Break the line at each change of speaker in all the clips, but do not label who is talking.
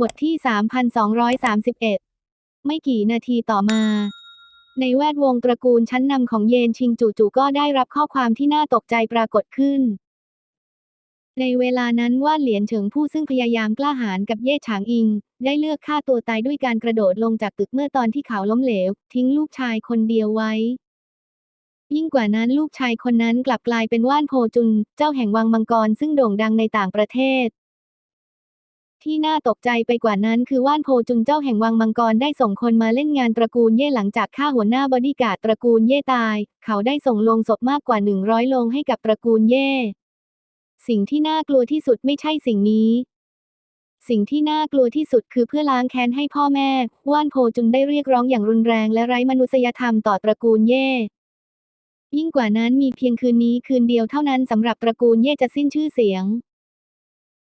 บทที่ 3,231 ไม่กี่นาทีต่อมา ในแวดวงตระกูลชั้นนำของเยนชิงจู่ๆก็ได้รับข้อความที่น่าตกใจปรากฏขึ้น ในเวลานั้นว่านเหลียนเฉิงผู้ซึ่งพยายามกล้าหาญกับเย่ฉางอิง ได้เลือกฆ่าตัวตายด้วยการกระโดดลงจากตึกเมื่อตอนที่เขาล้มเหลว ทิ้งลูกชายคนเดียวไว้ ยิ่งกว่านั้นลูกชายคนนั้นกลับกลายเป็นว่านโพจุน เจ้าแห่งวังมังกรซึ่งโด่งดังในต่างประเทศ ที่น่าตกใจไปกว่านั้นคือว่านโพจุนเจ้าแห่งวังมังกรได้ส่งคนมาเล่นงานตระกูลเย่หลังจากฆ่าหัวหน้าบอดี้การ์ดตระกูลเย่ตาย เขาได้ส่งโลงศพมากกว่า 100โลงให้กับตระกูลเย่ สิ่งที่น่ากลัวที่สุดไม่ใช่สิ่งนี้ สิ่งที่น่ากลัวที่สุดคือเพื่อล้างแค้นให้พ่อแม่ ว่านโพจุนได้เรียกร้องอย่างรุนแรงและไร้มนุษยธรรมต่อตระกูลเย่ยิ่งกว่านั้นมีเพียงคืนนี้คืนเดียวเท่านั้นสำหรับตระกูลเย่จะสิ้นชื่อเสียง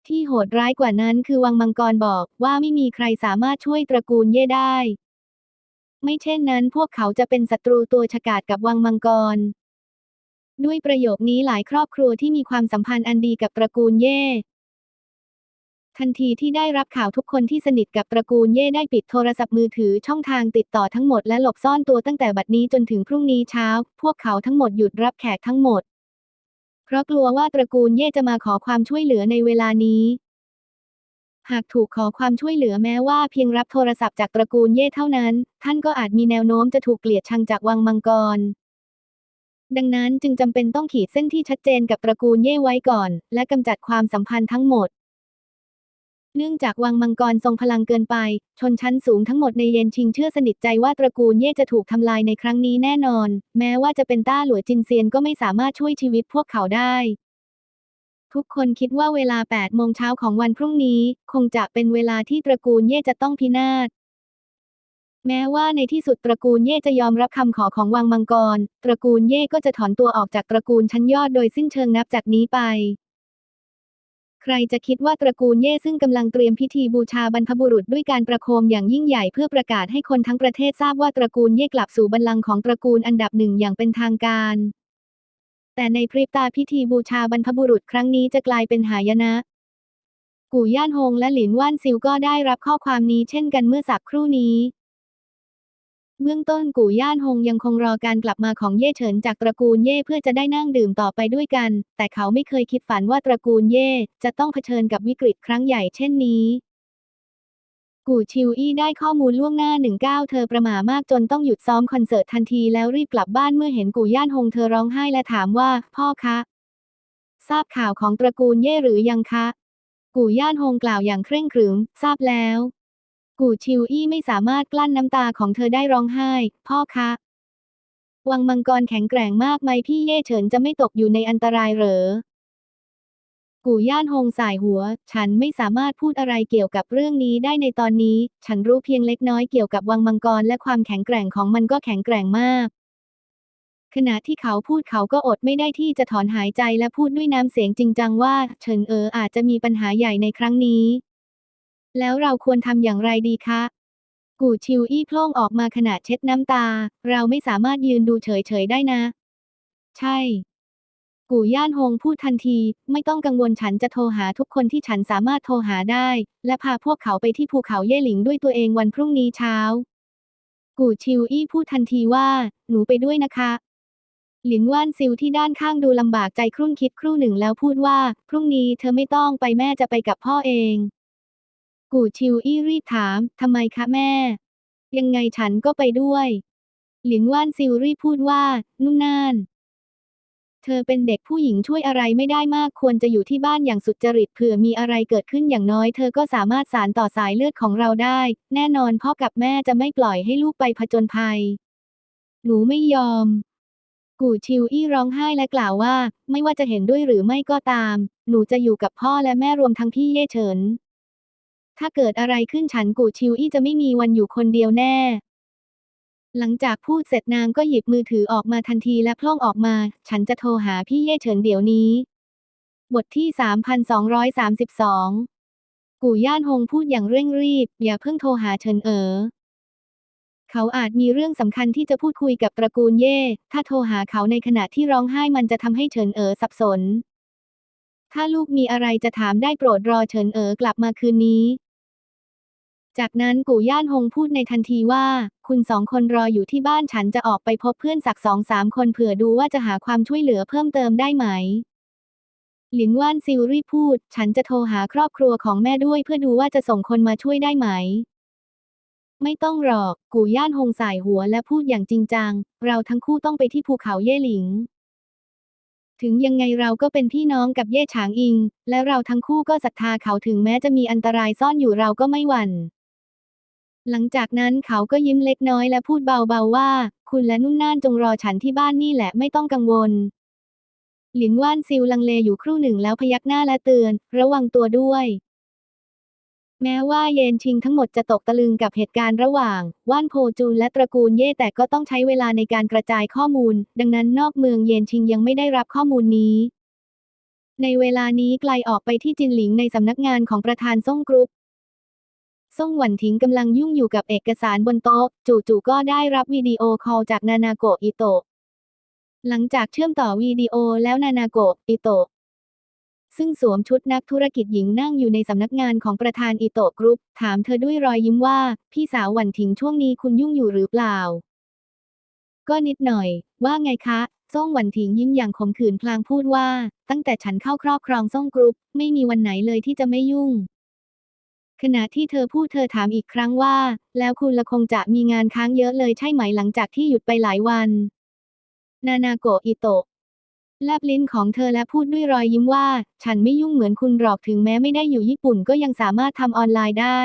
ที่โหดร้ายกว่านั้นคือวังมังกรบอกว่าไม่มีใครสามารถช่วยตระกูลเย่ได้ ไม่เช่นนั้นพวกเขาจะเป็นศัตรูตัวฉกาจกับวังมังกร ด้วยประโยคนี้หลายครอบครัวที่มีความสัมพันธ์อันดีกับตระกูลเย่ทันทีที่ได้รับข่าวทุกคนที่สนิทกับตระกูลเย่ได้ปิดโทรศัพท์มือถือช่องทางติดต่อทั้งหมดและหลบซ่อนตัวตั้งแต่บัดนี้จนถึงพรุ่งนี้เช้า พวกเขาทั้งหมดหยุดรับแขกทั้งหมด เพราะกลัวว่าตระกูลเย่จะมาขอความช่วยเหลือในเวลานี้ หากถูกขอความช่วยเหลือแม้ว่าเพียงรับโทรศัพท์จากตระกูลเย่เท่านั้น ท่านก็อาจมีแนวโน้มจะถูกเกลียดชังจากวังมังกร ดังนั้นจึงจำเป็นต้องขีดเส้นที่ชัดเจนกับตระกูลเย่ไว้ก่อน และกำจัดความสัมพันธ์ทั้งหมด เนื่องจากวังมังกรทรงพลังเกินไป ชนชั้นสูงทั้งหมดในเยนชิงเชื่อสนิทใจว่าตระกูลเย่จะถูกทำลายในครั้งนี้แน่นอน แม้ว่าจะเป็นต้าหลัวจินเซียนก็ไม่สามารถช่วยชีวิตพวกเขาได้ ทุกคนคิดว่าเวลา 8 โมงเช้าของวันพรุ่งนี้ คงจะเป็นเวลาที่ตระกูลเย่จะต้องพินาศแม้ว่าในที่สุดตระกูลเย่จะยอมรับคำขอของวังมังกร ตระกูลเย่ก็จะถอนตัวออกจากตระกูลชั้นยอดโดยสิ้นเชิงนับจากนี้ไป รจะคิดว่าตระกูลเย่ซึ่งกำลังเตรียมพิธีบูชาบรรพบุรุษด้วยการประโคมอย่างยิ่งใหญ่เพื่อประกาศให้คนทั้งประเทศทราบว่าตระกูลเย่กลับสู่บัลลังก์ของตระกูลอันดับหนึ่งอย่างเป็นทางการ แต่ในพริบตาพิธีบูชาบรรพบุรุษครั้งนี้จะกลายเป็นหายนะ กู่ย่านฮงและหลินว่านซิวก็ได้รับข้อความนี้เช่นกันเมื่อสักครู่นี้ เบื้องต้นกู่ย่านฮงยังคงรอการกลับมาของเย่เฉินจากตระกูลเย่เพื่อจะได้นั่งดื่มต่อไปด้วยกัน แต่เขาไม่เคยคิดฝันว่าตระกูลเย่จะต้องเผชิญกับวิกฤตครั้งใหญ่เช่นนี้ กู่ชิวอี้ได้ข้อมูลล่วงหน้าหนึ่งก้าวเธอประหม่ามากจนต้องหยุดซ้อมคอนเสิร์ตทันทีแล้วรีบกลับบ้านเมื่อเห็นกู่ย่านฮงเธอร้องไห้และถามว่า พ่อคะ ทราบข่าวของตระกูลเย่หรือยังคะ กู่ย่านฮงกล่าวอย่างเคร่งขรึมทราบแล้ว กู่ชิวอี้ไม่สามารถกลั้นน้ำตาของเธอได้ร้องไห้ พ่อคะ วังมังกรแข็งแกร่งมากไหมพี่เย่เฉินจะไม่ตกอยู่ในอันตรายเหรอ กู่ย่านฮงสายหัว ฉันไม่สามารถพูดอะไรเกี่ยวกับเรื่องนี้ได้ในตอนนี้ ฉันรู้เพียงเล็กน้อยเกี่ยวกับวังมังกรและความแข็งแกร่งของมันก็แข็งแกร่งมาก ขณะที่เขาพูดเขาก็อดไม่ได้ที่จะถอนหายใจและพูดด้วยน้ำเสียงจริงจังว่า เฉินเอ๋ออาจจะมีปัญหาใหญ่ในครั้งนี้ แล้วเราควรทำอย่างไรดีคะ กู่ชิวอี้โพล่งออกมาขณะเช็ดน้ำตา เราไม่สามารถยืนดูเฉยๆได้นะ ใช่ กู่ย่านฮงพูดทันที ไม่ต้องกังวลฉันจะโทรหาทุกคนที่ฉันสามารถโทรหาได้ และพาพวกเขาไปที่ภูเขาเย่หลิงด้วยตัวเองวันพรุ่งนี้เช้า กู่ชิวอี้พูดทันทีว่า หนูไปด้วยนะคะหลินว่านซิวที่ด้านข้างดูลำบากใจครุ่นคิดครู่หนึ่งแล้วพูดว่า พรุ่งนี้เธอไม่ต้องไปแม่จะไปกับพ่อเอง กู่ชิวอี้รีบถาม ทำไมคะแม่ ยังไงฉันก็ไปด้วย หลินว่านซิวรีพูดว่า นุ่นนาน เธอเป็นเด็กผู้หญิงช่วยอะไรไม่ได้มากควรจะอยู่ที่บ้านอย่างสุจริตเผื่อมีอะไรเกิดขึ้นอย่างน้อย เธอก็สามารถสานต่อสายเลือดของเราได้ แน่นอนพ่อกับแม่จะไม่ปล่อยให้ลูกไปผจญภัย หนูไม่ยอม กู่ชิวอี้ร้องไห้และกล่าวว่า ไม่ว่าจะเห็นด้วยหรือไม่ก็ตาม หนูจะอยู่กับพ่อและแม่รวมทั้งพี่เย่เฉิน ถ้าเกิดอะไรขึ้นฉันกูชิวอี้จะไม่มีวันอยู่คนเดียวแน่ หลังจากพูดเสร็จนางก็หยิบมือถือออกมาทันทีและพล่องออกมา ฉันจะโทรหาพี่เย่เฉินเดี๋ยวนี้ บทที่ 3232 กู่ย่านฮงพูดอย่างเร่งรีบ อย่าเพิ่งโทรหาเฉินเอ๋อเขาอาจมีเรื่องสำคัญที่จะพูดคุยกับตระกูลเย่ ถ้าโทรหาเขาในขณะที่ร้องไห้มันจะทำให้เฉินเอ๋อสับสน ถ้าลูกมีอะไรจะถามได้โปรดรอเฉินเอ๋อกลับมาคืนนี้ จากนั้นกู่ย่านฮงพูดในทันทีว่า คุณสองคนรออยู่ที่บ้านฉันจะออกไปพบเพื่อนสักสองสามคนเผื่อดูว่าจะหาความช่วยเหลือเพิ่มเติมได้ไหม หลินว่านซิลรีบพูด ฉันจะโทรหาครอบครัวของแม่ด้วยเพื่อดูว่าจะส่งคนมาช่วยได้ไหม ไม่ต้องหรอก กู่ย่านฮงสายหัวและพูดอย่างจริงจัง เราทั้งคู่ต้องไปที่ภูเขาเย่หลิงถึงยังไงเราก็เป็นพี่น้องกับเย่ฉางอิง และเราทั้งคู่ก็ศรัทธาเขาถึงแม้จะมีอันตรายซ่อนอยู่เราก็ไม่หวั่น หลังจากนั้นเขาก็ยิ้มเล็กน้อยและพูดเบาๆว่า คุณและนุ่นน่านจงรอฉันที่บ้านนี่แหละไม่ต้องกังวล หลินว่านซิลลังเลอยู่ครู่หนึ่งแล้วพยักหน้าและเตือน ระวังตัวด้วย แม้ว่าเยนชิงทั้งหมดจะตกตะลึงกับเหตุการณ์ระหว่าง ว่านโพจูนและตระกูลเย่แต่ก็ต้องใช้เวลาในการกระจายข้อมูล ดังนั้นนอกเมืองเยนชิงยังไม่ได้รับข้อมูลนี้ในเวลานี้ไกลออกไปที่จินหลิงในสำนักงานของประธานซ่งกรุ๊ป ซ่งหวันถิงกำลังยุ่งอยู่กับเอกสารบนโต๊ะ จู่ๆก็ได้รับวิดีโอคอลจากนานาโกะอิโตะ หลังจากเชื่อมต่อวิดีโอแล้วนานาโกะอิโตะ ซึ่งสวมชุดนักธุรกิจหญิงนั่งอยู่ในสำนักงานของประธานอิโตะกรุ๊ป ถามเธอด้วยรอยยิ้มว่า พี่สาวหวันถิงช่วงนี้คุณยุ่งอยู่หรือเปล่า ก็นิดหน่อย ว่าไงคะซ่งหวันถิงยิ้มอย่างขมขื่นพลางพูดว่า ตั้งแต่ฉันเข้าครอบครองซ่งกรุ๊ป ไม่มีวันไหนเลยที่จะไม่ยุ่ง ขณะที่เธอพูดเธอถามอีกครั้งว่า แล้วคุณละคงจะมีงานค้างเยอะเลยใช่ไหมหลังจากที่หยุดไปหลายวัน นานาโกอิโตะแลบลิ้นของเธอและพูดด้วยรอยยิ้มว่า ฉันไม่ยุ่งเหมือนคุณหรอกถึงแม้ไม่ได้อยู่ญี่ปุ่นก็ยังสามารถทำออนไลน์ได้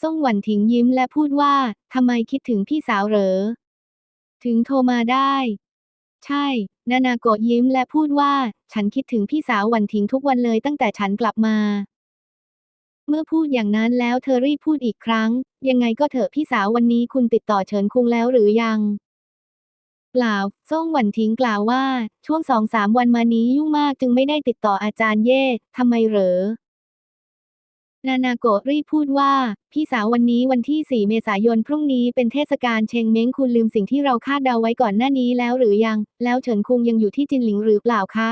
ซ่งหวันถิงยิ้มและพูดว่าทำไมคิดถึงพี่สาวเหรอ ถึงโทรมาได้ ใช่ นานาโกยิ้มและพูดว่า ฉันคิดถึงพี่สาวหวันถิงทุกวันเลยตั้งแต่ฉันกลับมา เมื่อพูดอย่างนั้นแล้วเธอรีบพูดอีกครั้ง ยังไงก็เถอะพี่สาววันนี้คุณติดต่อเฉินคุงแล้วหรือยัง เปล่าซ่งหวันทิ้งกล่าวว่า ช่วงสองสามวันมานี้ยุ่งมากจึงไม่ได้ติดต่ออาจารย์เย่ทำไมเหรอ นานาโกะรีบพูดว่า พี่สาววันนี้วันที่ 4 เมษายนพรุ่งนี้เป็นเทศกาลเชงเม้งคุณลืมสิ่งที่เราคาดเดาไว้ก่อนหน้านี้แล้วหรือยัง แล้วเฉินคุงยังอยู่ที่จินหลิงหรือเปล่าคะ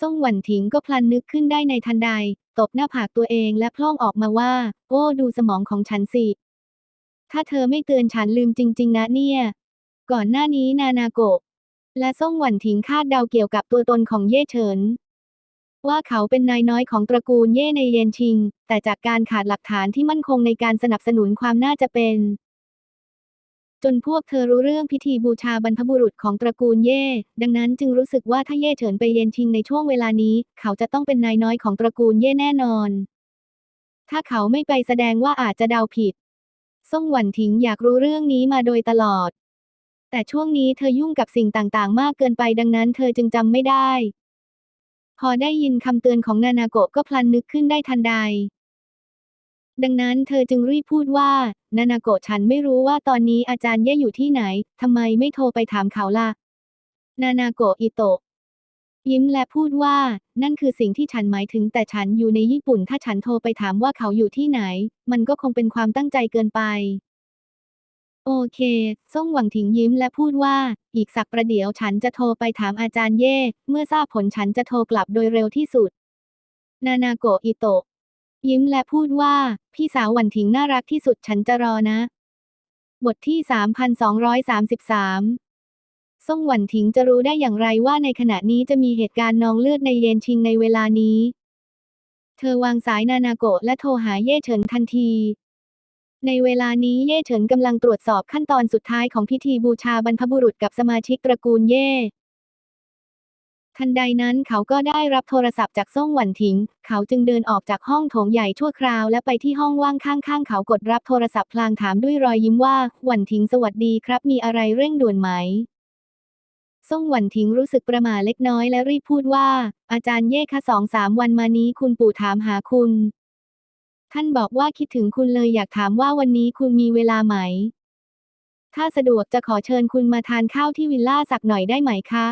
ซ่งหวันถิงก็พลันนึกขึ้นได้ในทันใด ตบหน้าผากตัวเองและพล่องออกมาว่า โอ้ดูสมองของฉันสิ ถ้าเธอไม่เตือนฉันลืมจริง ๆ นะเนี่ย ก่อนหน้านี้นานาโกะและซ่งหวันถิงคาดเดาเกี่ยวกับตัวตนของเย่เฉิน ว่าเขาเป็นนายน้อยของตระกูลเย่ในเยนชิง แต่จากการขาดหลักฐานที่มั่นคงในการสนับสนุนความน่าจะเป็น จนพวกเธอรู้เรื่องพิธีบูชาบรรพบุรุษของตระกูลเย่ ดังนั้นจึงรู้สึกว่าถ้าเย่เฉินไปเย็นชิงในช่วงเวลานี้ เขาจะต้องเป็นนายน้อยของตระกูลเย่แน่นอน ถ้าเขาไม่ไปแสดงว่าอาจจะเดาผิด ซ่งหวันถิงอยากรู้เรื่องนี้มาโดยตลอด แต่ช่วงนี้เธอยุ่งกับสิ่งต่างๆ มากเกินไปดังนั้นเธอจึงจำไม่ได้ พอได้ยินคำเตือนของนานาโกะก็พลันนึกขึ้นได้ทันใดดังนั้นเธอจึงรีบพูดว่า นานาโกะฉันไม่รู้ว่าตอนนี้อาจารย์เย่อยู่ที่ไหน ทำไมไม่โทรไปถามเขาล่ะ นานาโกะอิโตะ ยิ้มและพูดว่า นั่นคือสิ่งที่ฉันหมายถึงแต่ฉันอยู่ในญี่ปุ่น ถ้าฉันโทรไปถามว่าเขาอยู่ที่ไหน มันก็คงเป็นความตั้งใจเกินไป โอเคซ่งหวังถิงยิ้มและพูดว่า อีกสักประเดี๋ยวฉันจะโทรไปถามอาจารย์เย่ เมื่อทราบผลฉันจะโทรกลับโดยเร็วที่สุด นานาโกะอิโตะ ยิ้มและพูดว่า พี่สาวหวันถิงน่ารักที่สุดฉันจะรอนะ บทที่ 3233 ซ่งหวันถิงจะรู้ได้อย่างไรว่าในขณะนี้จะมีเหตุการณ์นองเลือดในเยนชิงในเวลานี้ เธอวางสายนานาโกะและโทรหาเย่เฉินทันที ในเวลานี้เย่เฉินกำลังตรวจสอบขั้นตอนสุดท้ายของพิธีบูชาบรรพบุรุษกับสมาชิกตระกูลเย่ ทันใดนั้นเขาก็ได้รับโทรศัพท์จากซ่งหวันถิง เขาจึงเดินออกจากห้องโถงใหญ่ชั่วคราวและไปที่ห้องว่างข้างๆ เขากดรับโทรศัพท์พลางถามด้วยรอยยิ้มว่า หวันถิงสวัสดีครับ มีอะไรเร่งด่วนไหมซ่งหวันถิงรู้สึกประหม่าเล็กน้อยและรีบพูดว่า อาจารย์เย่คะสองสามวันมานี้คุณปู่ถามหาคุณ ท่านบอกว่าคิดถึงคุณเลยอยากถามว่าวันนี้คุณมีเวลาไหม ถ้าสะดวกจะขอเชิญคุณมาทานข้าวที่วิลล่าสักหน่อยได้ไหมคะ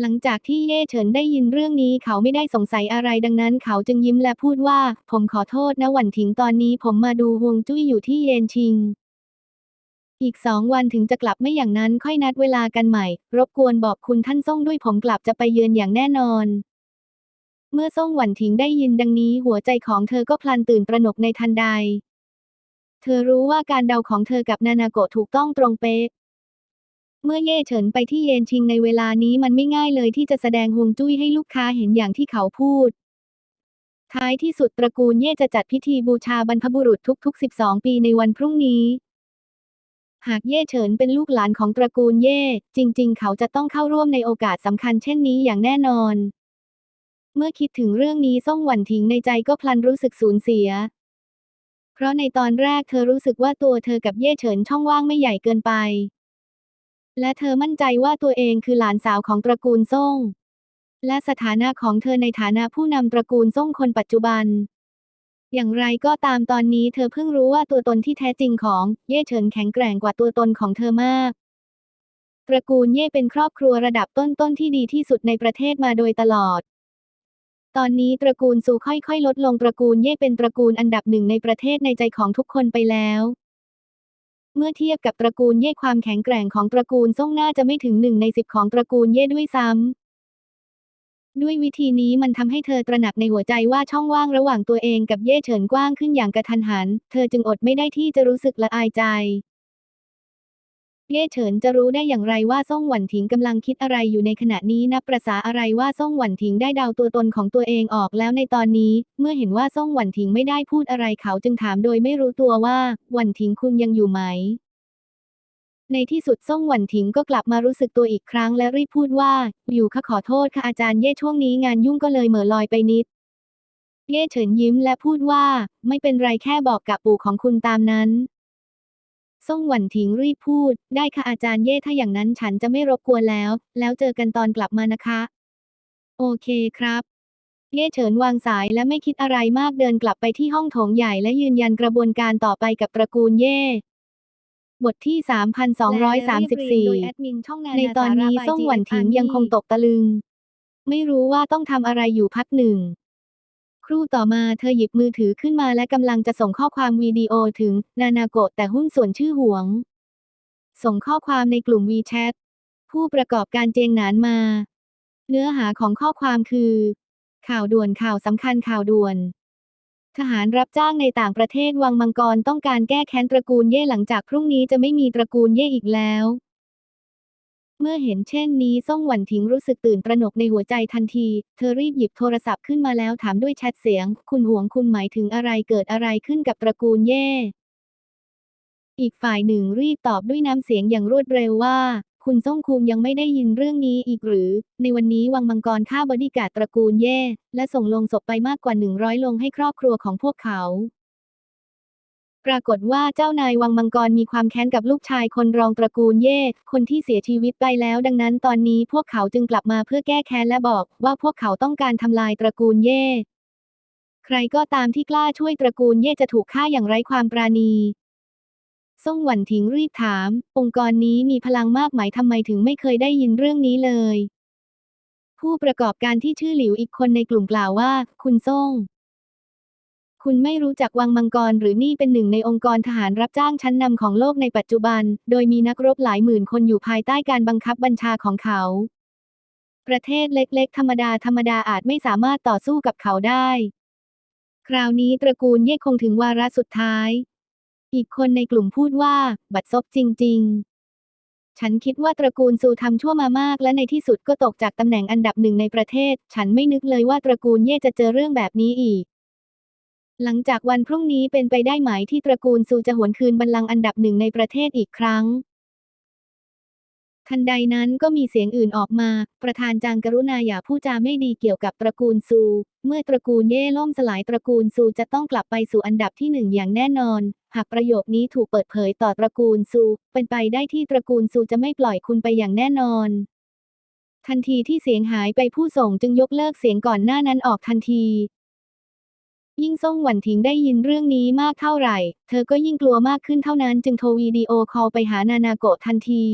หลังจากที่เย่เฉินได้ยินเรื่องนี้เขาไม่ได้สงสัยอะไรดังนั้นเขาจึงยิ้มและพูดว่า ผมขอโทษนะหวันถิงตอนนี้ผมมาดูฮวงจุ้ยอยู่ที่เยนชิง อีกสองวันถึงจะกลับไม่อย่างนั้นค่อยนัดเวลากันใหม่ รบกวนบอกคุณท่านซ่งด้วยผมกลับจะไปเยือนอย่างแน่นอน เมื่อซ่งหวันถิงได้ยินดังนี้หัวใจของเธอก็พลันตื่นตระหนกในทันใดเธอรู้ว่าการเดาของเธอกับนานาโกะถูกต้องตรงเป๊ะ เมื่อเย่เฉินไปที่เยนชิงในเวลานี้มันไม่ง่ายเลยที่จะแสดงฮวงจุ้ยให้ลูกค้าเห็นอย่างที่เขาพูด ท้ายที่สุดตระกูลเย่จะจัดพิธีบูชาบรรพบุรุษทุกๆ 12 ปีในวันพรุ่งนี้ หากเย่เฉินเป็นลูกหลานของตระกูลเย่จริง ๆ เขาจะต้องเข้าร่วมในโอกาสสำคัญเช่นนี้อย่างแน่นอน เมื่อคิดถึงเรื่องนี้ซ่งหวันถิงในใจก็พลันรู้สึกสูญเสีย เพราะในตอนแรกเธอรู้สึกว่าตัวเธอกับเย่เฉินช่องว่างไม่ใหญ่เกินไป และเธอมั่นใจว่าตัวเองคือหลานสาวของตระกูลซ่ง และสถานะของเธอในฐานะผู้นำตระกูลซ่งคนปัจจุบัน อย่างไรก็ตามตอนนี้เธอเพิ่งรู้ว่าตัวตนที่แท้จริงของเย่เฉินแข็งแกร่งกว่าตัวตนของเธอมาก ตระกูลเย่เป็นครอบครัวระดับต้นๆที่ดีที่สุดในประเทศมาโดยตลอด ตอนนี้ตระกูลซูค่อยๆ ลดลงตระกูลเย่เป็นตระกูลอันดับหนึ่งในประเทศในใจของทุกคนไปแล้ว เมื่อเทียบกับตระกูลเย่ความแข็งแกร่งของตระกูลซ่งน่าจะไม่ถึงหนึ่งในสิบของตระกูลเย่ด้วยซ้ำ ด้วยวิธีนี้มันทำให้เธอตระหนักในหัวใจว่าช่องว่างระหว่างตัวเองกับเย่เฉินกว้างขึ้นอย่างกระทันหัน เธอจึงอดไม่ได้ที่จะรู้สึกละอายใจ เย่เฉินจะรู้ได้อย่างไรว่าซ่งหวันถิงกำลังคิดอะไรอยู่ในขณะนี้นับประษาอะไรว่าซ่งหวันถิงได้เดาตัวตนของตัวเองออกแล้วในตอนนี้ เมื่อเห็นว่าซ่งหวันถิงไม่ได้พูดอะไรเขาจึงถามโดยไม่รู้ตัวว่าหวันถิงคุณยังอยู่ไหม ในที่สุดซ่งหวันถิงก็กลับมารู้สึกตัวอีกครั้งและรีบพูดว่า อยู่ค่ะขอโทษค่ะอาจารย์เย่ช่วงนี้งานยุ่งก็เลยเหม่อลอยไปนิด เย่เฉินยิ้มและพูดว่า ไม่เป็นไรแค่บอกกับปู่ของคุณตามนั้น ซ่งหวันถิงรีบพูด ได้ค่ะอาจารย์เย่ถ้าอย่างนั้นฉันจะไม่รบกวนแล้ว แล้วเจอกันตอนกลับมานะคะ โอเคครับ เย่เฉินวางสายและไม่คิดอะไรมากเดินกลับไปที่ห้องโถงใหญ่และยืนยันกระบวนการต่อไปกับตระกูลเย่บทที่ 3,234 ในตอนนี้ซ่งหวันถิงยังคงตกตะลึง ไม่รู้ว่าต้องทำอะไรอยู่พักหนึ่งค รู่ต่อมาเธอหยิบมือถือขึ้นมาและกำลังจะส่งข้อความวิดีโอถึง นานาโกะแต่หุ้นส่วนชื่อหวง ส่งข้อความในกลุ่ม WeChat ผู้ประกอบการเจงหนานมา เนื้อหาของข้อความคือ ข่าวด่วนข่าวสำคัญข่าวด่วน ทหารรับจ้างในต่างประเทศวังมังกรต้องการแก้แค้นตระกูลเย่หลังจากพรุ่งนี้จะไม่มีตระกูลเย่อีกแล้ว เมื่อเห็นเช่นนี้ซ่งหวันถิงรู้สึกตื่นตระหนกในหัวใจทันที เธอรีบหยิบโทรศัพท์ขึ้นมาแล้วถามด้วยแชทเสียง คุณห่วงคุณหมายถึงอะไรเกิดอะไรขึ้นกับตระกูลเย่ อีกฝ่ายหนึ่งรีบตอบด้วยน้ำเสียงอย่างรวดเร็วว่า คุณซ่งคุงยังไม่ได้ยินเรื่องนี้อีกหรือ ในวันนี้วังมังกรฆ่าบอดี้การ์ดตระกูลเย่ และส่งลงศพไปมากกว่า 100 ลงให้ครอบครัวของพวกเขา ปรากฏว่าเจ้านายวังมังกรมีความแค้นกับลูกชายคนรองตระกูลเย่คนที่เสียชีวิตไปแล้ว ดังนั้นตอนนี้พวกเขาจึงกลับมาเพื่อแก้แค้นและบอกว่าพวกเขาต้องการทำลายตระกูลเย่ ใครก็ตามที่กล้าช่วยตระกูลเย่จะถูกฆ่าอย่างไร้ความปราณีซ่งหวันถิงรีบถาม องค์กรนี้มีพลังมากไหมทำไมถึงไม่เคยได้ยินเรื่องนี้เลย ผู้ประกอบการที่ชื่อหลิวอีกคนในกลุ่มกล่าวว่า คุณซ่ง คุณไม่รู้จักวังมังกรหรือนี่เป็นหนึ่งในองค์กรทหารรับจ้างชั้นนำของโลกในปัจจุบัน โดยมีนักรบหลายหมื่นคนอยู่ภายใต้การบังคับบัญชาของเขา ประเทศเล็กๆ ธรรมดาธรรมดาอาจไม่สามารถต่อสู้กับเขาได้ คราวนี้ตระกูลเย่คงถึงวาระสุดท้าย อีกคนในกลุ่มพูดว่า บัดซบจริง ๆฉันคิดว่าตระกูลซูทำชั่วมามาก และในที่สุดก็ตกจากตำแหน่งอันดับหนึ่งในประเทศ ฉันไม่นึกเลยว่าตระกูลเย่จะเจอเรื่องแบบนี้อีก หลังจากวันพรุ่งนี้เป็นไปได้ไหมที่ตระกูลซูจะหวนคืนบัลลังก์อันดับหนึ่งในประเทศอีกครั้ง ทันใดนั้นก็มีเสียงอื่นออกมา ประธานจางกรุณาอย่าพูดจาไม่ดีเกี่ยวกับตระกูลซู เมื่อตระกูลเย่ล่มสลายตระกูลซูจะต้องกลับไปสู่อันดับที่หนึ่งอย่างแน่นอน หากประโยคนี้ถูกเปิดเผยต่อตระกูลซู เป็นไปได้ที่ตระกูลซูจะไม่ปล่อยคุณไปอย่างแน่นอนทันทีที่เสียงหายไปผู้ส่งจึงยกเลิกเสียงก่อนหน้านั้นออกทันที ยิ่งซ่งหวันถิงได้ยินเรื่องนี้มากเท่าไหร่ เธอก็ยิ่งกลัวมากขึ้นเท่านั้นจึงโทรวิดีโอคอลไปหานานาโกะทันที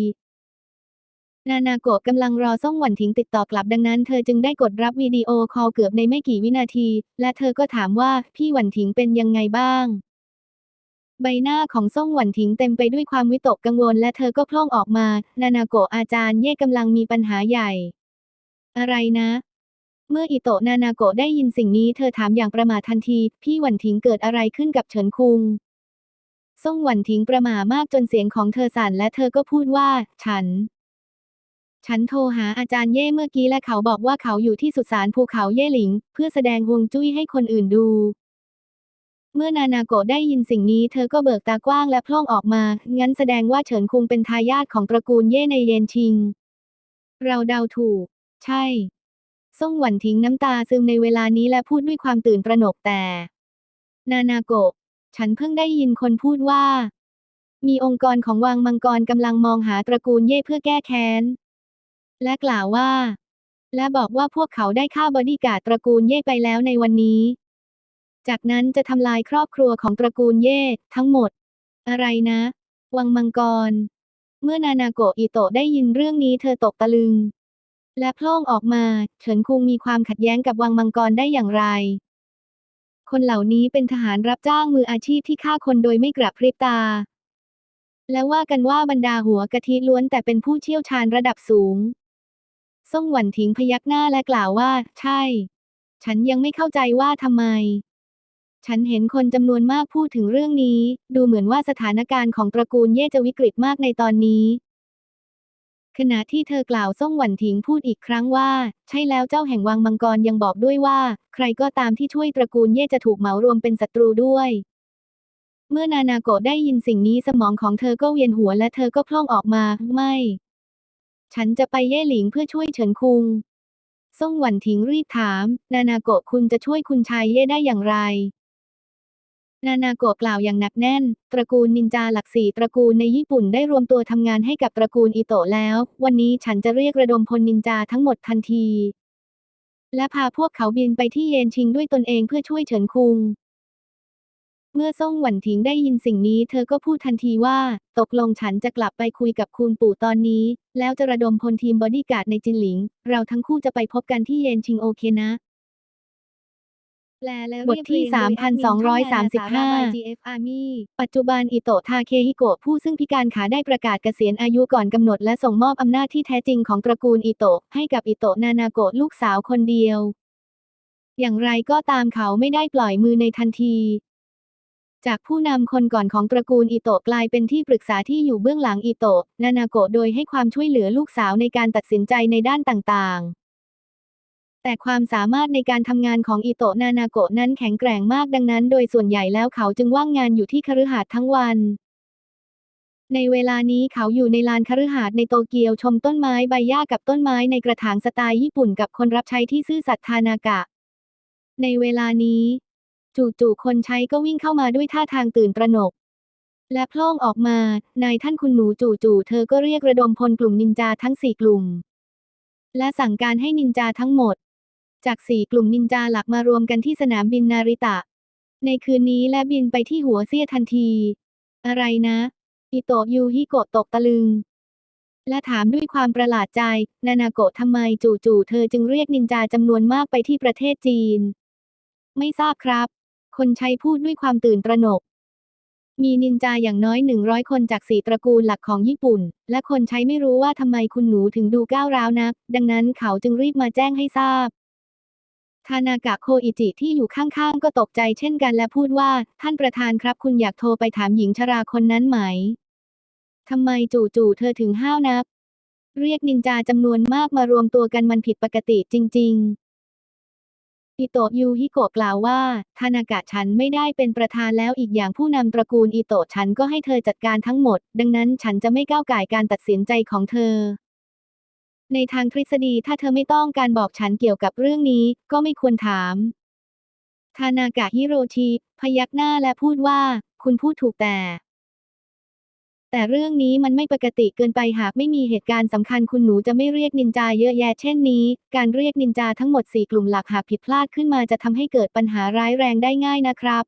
นานาโกะกำลังรอซ่งหวันถิงติดต่อกลับดังนั้นเธอจึงได้กดรับวิดีโอคอลเกือบในไม่กี่วินาที และเธอก็ถามว่าพี่หวันถิงเป็นยังไงบ้างใบหน้าของซ่งหวันถิงเต็มไปด้วยความวิตกกังวลและเธอก็พล่องออกมา นานาโกะอาจารย์เย่กำลังมีปัญหาใหญ่ อะไรนะ เมื่ออิโตะนานาโกะได้ยินสิ่งนี้เธอถามอย่างประหม่าทันที พี่หวันถิงเกิดอะไรขึ้นกับเฉินคุงซ่งหวันถิงประหม่ามากจนเสียงของเธอสั่นและเธอก็พูดว่า ฉัน ฉันโทรหาอาจารย์เย่เมื่อกี้และเขาบอกว่าเขาอยู่ที่สุสานภูเขาเย่หลิง เพื่อแสดงฮวงจุ้ยให้คนอื่นดู เมื่อนานาโกะได้ยินสิ่งนี้เธอก็เบิกตากว้างและพล่องออกมา งั้นแสดงว่าเฉินคุงเป็นทายาทของตระกูลเย่ในเยนชิง เราเดาถูก ใช่ ซ่งหวันทิ้งน้ำตาซึมในเวลานี้และพูดด้วยความตื่นตระหนกแต่ นานาโกะ ฉันเพิ่งได้ยินคนพูดว่า มีองค์กรของวังมังกรกำลังมองหาตระกูลเย่เพื่อแก้แค้น และกล่าวว่า และบอกว่าพวกเขาได้ฆ่าบอดี้การ์ดตระกูลเย่ไปแล้วในวันนี้ จากนั้นจะทำลายครอบครัวของตระกูลเย่ทั้งหมด อะไรนะ วังมังกร เมื่อนานาโกะอิโตะได้ยินเรื่องนี้เธอตกตะลึง และโพล่งออกมา เฉินคุงมีความขัดแย้งกับวังมังกรได้อย่างไร คนเหล่านี้เป็นทหารรับจ้างมืออาชีพที่ฆ่าคนโดยไม่กระพริบตา และว่ากันว่าบรรดาหัวกะทิล้วนแต่เป็นผู้เชี่ยวชาญระดับสูง ซ่งหวันถิงพยักหน้าและกล่าวว่า ใช่ ฉันยังไม่เข้าใจว่าทำไม ฉันเห็นคนจำนวนมากพูดถึงเรื่องนี้ ดูเหมือนว่าสถานการณ์ของตระกูลเย่จะวิกฤตมากในตอนนี้ ขณะที่เธอกล่าวซ่งหวันถิงพูดอีกครั้งว่า ใช่แล้วเจ้าแห่งวังมังกรยังบอกด้วยว่า ใครก็ตามที่ช่วยตระกูลเย่จะถูกเหมารวมเป็นศัตรูด้วย เมื่อนานาโกะได้ยินสิ่งนี้สมองของเธอก็เวียนหัวและเธอก็พล่องออกมา ไม่ ฉันจะไปเย่หลิงเพื่อช่วยเฉินคุงซ่งหวันถิงรีบถาม นานาโกะคุณจะช่วยคุณชายเย่ได้อย่างไร นานาโกะกล่าวอย่างหนักแน่น ตระกูลนินจาหลักสี่ตระกูลในญี่ปุ่นได้รวมตัวทำงานให้กับตระกูลอิโตะแล้ว วันนี้ฉันจะเรียกระดมพลนินจาทั้งหมดทันที และพาพวกเขาบินไปที่เยนชิงด้วยตนเองเพื่อช่วยเฉินคุง เมื่อซ่งหวันถิงได้ยินสิ่งนี้ เธอก็พูดทันทีว่า ตกลงฉันจะกลับไปคุยกับคุณปู่ตอนนี้ แล้วจะระดมพลทีมบอดี้การ์ดในจินหลิง เราทั้งคู่จะไปพบกันที่เยนชิงโอเคนะ
แปลและ
บทที่
เรียบเรียงโดยแอดมินช่องนานาสาระ by
3,235
GF Army
ปัจจุบันอิโตะทาเคฮิโกะผู้ซึ่งพิการขาได้ประกาศเกษียณอายุก่อนกำหนดและส่งมอบอำนาจที่แท้จริงของตระกูลอิโตะให้กับอิโตะนานาโกะลูกสาวคนเดียว อย่างไรก็ตามเขาไม่ได้ปล่อยมือในทันที จากผู้นำคนก่อนของตระกูลอิโตะกลายเป็นที่ปรึกษาที่อยู่เบื้องหลังอิโตะนานาโกะโดยให้ความช่วยเหลือลูกสาวในการตัดสินใจในด้านต่างๆ แต่ความสามารถในการทำงานของอิโตะนานาโกะนั้นแข็งแกร่งมากดังนั้น โดยส่วนใหญ่แล้วเขาจึงว่างงานอยู่ที่คฤหาสน์ทั้งวัน ในเวลานี้เขาอยู่ในลานคฤหาสน์ในโตเกียวชมต้นไม้ใบหญ้ากับต้นไม้ในกระถางสไตล์ญี่ปุ่นกับคนรับใช้ที่ซื่อสัตย์ทานากะ ในเวลานี้ จู่ๆคนใช้ก็วิ่งเข้ามาด้วยท่าทางตื่นตระหนกและพล่องออกมา นายท่านคุณหนูจู่ๆเธอก็เรียกระดมพลกลุ่มนินจาทั้งสี่กลุ่ม และสั่งการให้นินจาทั้งหมด จากสี่กลุ่มนินจาหลักมารวมกันที่สนามบินนาริตะ ในคืนนี้และบินไปที่หัวเซียทันที อะไรนะ อิโตะยูฮิโกะตกตะลึง และถามด้วยความประหลาดใจ นานาโกะทำไมจู่ๆเธอจึงเรียกนินจาจำนวนมากไปที่ประเทศจีน ไม่ทราบครับ คนใช้พูดด้วยความตื่นตระหนกมีนินจาอย่างน้อยหนึ่งร้อยคนจากสี่ตระกูลหลักของญี่ปุ่น และคนใช้ไม่รู้ว่าทำไมคุณหนูถึงดูก้าวร้าวนัก ดังนั้นเขาจึงรีบมาแจ้งให้ทราบ ทานากะโคอิจิที่อยู่ข้างๆ ก็ตกใจเช่นกันและพูดว่า ท่านประธานครับคุณอยากโทรไปถามหญิงชราคนนั้นไหม ทำไมจู่ๆเธอถึงห้าวนัก เรียกนินจาจำนวนมากมารวมตัวกันมันผิดปกติจริง ๆ อิโตะยูฮิโกะกล่าวว่าทานากะฉันไม่ได้เป็นประธานแล้วอีกอย่างผู้นำตระกูลอิโตะฉันก็ให้เธอจัดการทั้งหมด ดังนั้นฉันจะไม่ก้าวไก่การตัดสินใจของเธอ ในทางทฤษฎีถ้าเธอไม่ต้องการบอกฉันเกี่ยวกับเรื่องนี้ ก็ไม่ควรถาม ทานากะฮิโรชิพยักหน้าและพูดว่า คุณพูดถูกแต่ แต่เรื่องนี้มันไม่ปกติเกินไปหากไม่มีเหตุการณ์สำคัญคุณหนูจะไม่เรียกนินจาเยอะแยะเช่นนี้ การเรียกนินจาทั้งหมดสี่กลุ่มหลักหากผิดพลาดขึ้นมาจะทำให้เกิดปัญหาร้ายแรงได้ง่ายนะครับ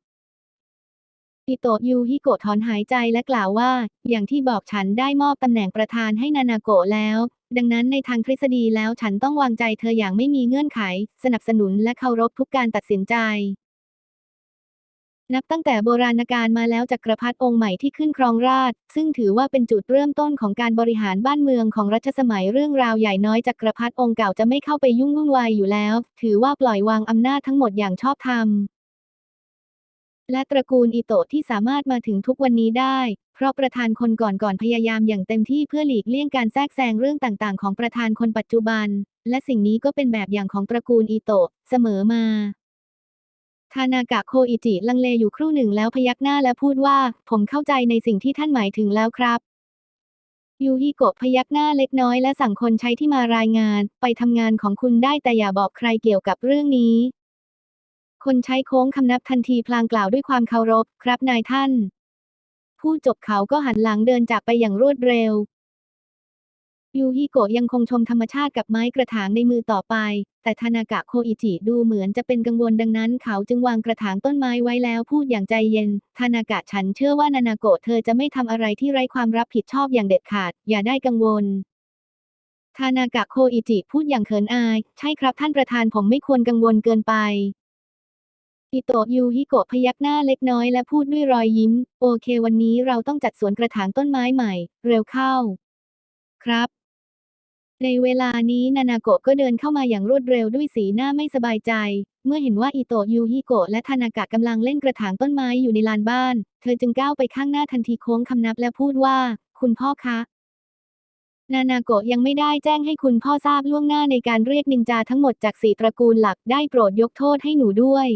อิโตะยูฮิโกะถอนหายใจและกล่าวว่า อย่างที่บอกฉันได้มอบตำแหน่งประธานให้นานาโกะแล้ว ดังนั้นในทางทฤษฎีแล้วฉันต้องวางใจเธออย่างไม่มีเงื่อนไข สนับสนุนและเคารพทุกการตัดสินใจ นับตั้งแต่โบราณกาลมาแล้วจักรพรรดิองค์ใหม่ที่ขึ้นครองราช ซึ่งถือว่าเป็นจุดเริ่มต้นของการบริหารบ้านเมืองของรัชสมัยเรื่องราวใหญ่น้อยจักรพรรดิองค์เก่าจะไม่เข้าไปยุ่งวุ่นวายอยู่แล้ว ถือว่าปล่อยวางอำนาจทั้งหมดอย่างชอบธรรม และตระกูลอิโตะที่สามารถมาถึงทุกวันนี้ได้ เพราะประธานคนก่อนๆพยายามอย่างเต็มที่เพื่อหลีกเลี่ยงการแทรกแซงเรื่องต่างๆ ของประธานคนปัจจุบัน และสิ่งนี้ก็เป็นแบบอย่างของตระกูลอิโตะเสมอมาทานากะโคอิจิลังเลอยู่ครู่หนึ่งแล้วพยักหน้าและพูดว่า ผมเข้าใจในสิ่งที่ท่านหมายถึงแล้วครับ ยูฮิโกะพยักหน้าเล็กน้อยและสั่งคนใช้ที่มารายงาน ไปทำงานของคุณได้แต่อย่าบอกใครเกี่ยวกับเรื่องนี้ คนใช้โค้งคำนับทันทีพลางกล่าวด้วยความเคารพ ครับนายท่าน ผู้จบเขาก็หันหลังเดินจากไปอย่างรวดเร็ว ยูฮิโกะยังคงชมธรรมชาติกับไม้กระถางในมือต่อไป แต่ทานากะโคอิจิดูเหมือนจะเป็นกังวลดังนั้น เขาจึงวางกระถางต้นไม้ไว้แล้วพูดอย่างใจเย็น ทานากะฉันเชื่อว่านานาโกะเธอจะไม่ทำอะไรที่ไร้ความรับผิดชอบอย่างเด็ดขาด อย่าได้กังวลทานากะโคอิจิพูดอย่างเขินอาย ใช่ครับท่านประธานผมไม่ควรกังวลเกินไป อิโตะยูฮิโกะพยักหน้าเล็กน้อยและพูดด้วยรอยยิ้ม โอเควันนี้เราต้องจัดสวนกระถางต้นไม้ใหม่ เร็วเข้า ครับ ในเวลานี้นานาโกะก็เดินเข้ามาอย่างรวดเร็วด้วยสีหน้าไม่สบายใจ เมื่อเห็นว่าอิโตะยูฮิโกะและทานากะกำลังเล่นกระถางต้นไม้อยู่ในลานบ้าน เธอจึงก้าวไปข้างหน้าทันทีโค้งคำนับและพูดว่า คุณพ่อคะ นานาโกะยังไม่ได้แจ้งให้คุณพ่อทราบล่วงหน้าในการเรียกนินจาทั้งหมดจากสี่ตระกูลหลักได้โปรดยกโทษให้หนูด้วย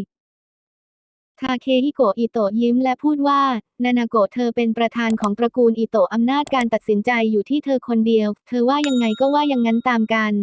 ทาเคฮิโกะอิโตะยิ้มและพูดว่า นานาโกะเธอเป็นประธานของตระกูลอิโตะอำนาจการตัดสินใจอยู่ที่เธอคนเดียว เธอว่ายังไงก็ว่ายังงั้นตามกัน